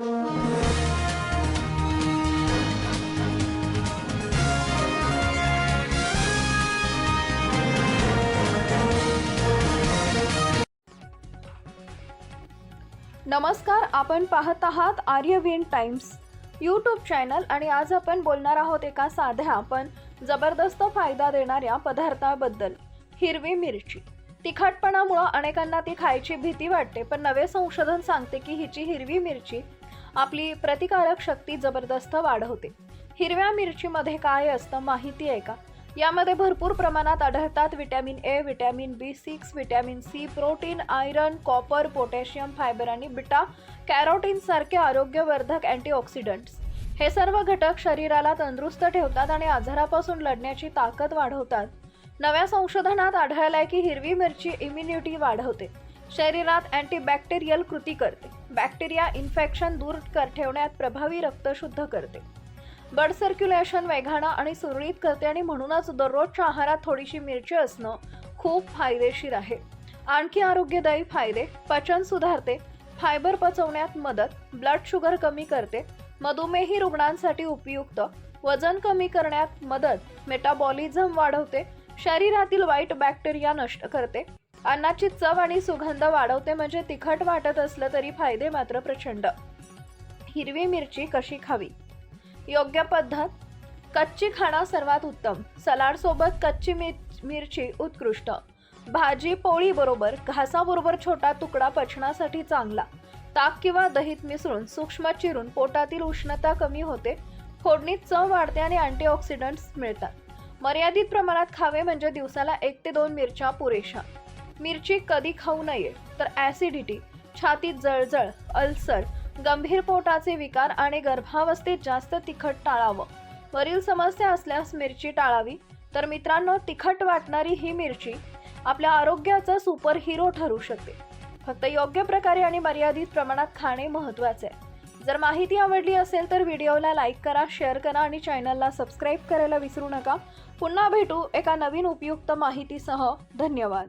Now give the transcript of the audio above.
नमस्कार आपण पाहत आहात आर्यविन टाइम्स यूट्यूब चॅनल आणि आज आपण बोलणार आहोत एका साध्या पण जबरदस्त फायदा देणाऱ्या पदार्थाबद्दल हिरवी मिरची. तिखटपणामुळं अनेकांना ती खायची भीती वाटते पण नवे संशोधन सांगते की हिची हिरवी मिरची आपली प्रतिकारक शक्ती जबरदस्त वाढवते. हिरव्या मिरचीमध्ये काय असतं माहिती आहे का? यामध्ये भरपूर प्रमाणात आढळतात vitamin A vitamin B six vitamin C protein iron copper potassium fibre आणि बिटा कॅरोटीन सारखे आरोग्यवर्धक अँटीऑक्सिडंट्स. हे सर्व घटक शरीराला तंदुरुस्त ठेवतात आणि आजारापासून लढण्याची ताकद वाढवतात. नव्या संशोधनात आढळलं आहे की हिरवी मिरची इम्युनिटी वाढवते. शरीरात अँटीबॅक्टेरियल कृती करते. बॅक्टेरिया इन्फेक्शन दूर कर ठेवण्यात प्रभावी रक्त शुद्ध करते. ब्लड सर्क्युलेशन वेगानं आणि सुरळीत करते आणि म्हणूनच दररोजच्या आहारात थोडीशी मिरची असणं खूप फायदेशीर आहे. आणखी आरोग्यदायी फायदे पचन सुधारते फायबर पचवण्यात मदत ब्लड शुगर कमी करते मधुमेही रुग्णांसाठी उपयुक्त वजन कमी करण्यात मदत मेटाबॉलिझम वाढवते शरीरातील वाईट बॅक्टेरिया नष्ट करते अन्नाची चव आणि सुगंध वाढवते म्हणजे तिखट वाटत असलं तरी फायदे मात्र प्रचंड. हिरवी मिरची कशी खावी? योग्य पद्धत? कच्ची खाणं सर्वात उत्तम. सलाडसोबत कच्ची मिर- मिरची उत्कृष्ट. भाजी पोळी बरोबर. घासाबरोबर छोटा तुकडा पचनासाठी चांगला. ताक किंवा दहीत मिसळून सूक्ष्म चिरून पोटातील उष्णता कमी होते. फोडणीत चव वाढते आणि अँटीऑक्सिडंट्स मिळतात. मर्यादित प्रमाणात खावे म्हणजे दिवसाला एक ते दोन मिरच्या पुरेशा. मिरची कधी खाऊ नये तर ॲसिडिटी छातीत जळजळ अल्सर गंभीर पोटाचे विकार आणि गर्भावस्थेत जास्त तिखट टाळावं. वरील समस्या असल्यास मिरची टाळावी. तर मित्रांनो तिखट वाटणारी ही मिरची आपल्या आरोग्याचा सुपर हिरो ठरू शकते. फक्त योग्य प्रकारे आणि मर्यादित प्रमाणात खाणे महत्त्वाचे आहे. जर माहिती आवडली असेल तर व्हिडिओला लाईक करा शेअर करा आणि चॅनलला सबस्क्राईब करायला विसरू नका. पुन्हा भेटू एका नवीन उपयुक्त माहितीसह. धन्यवाद.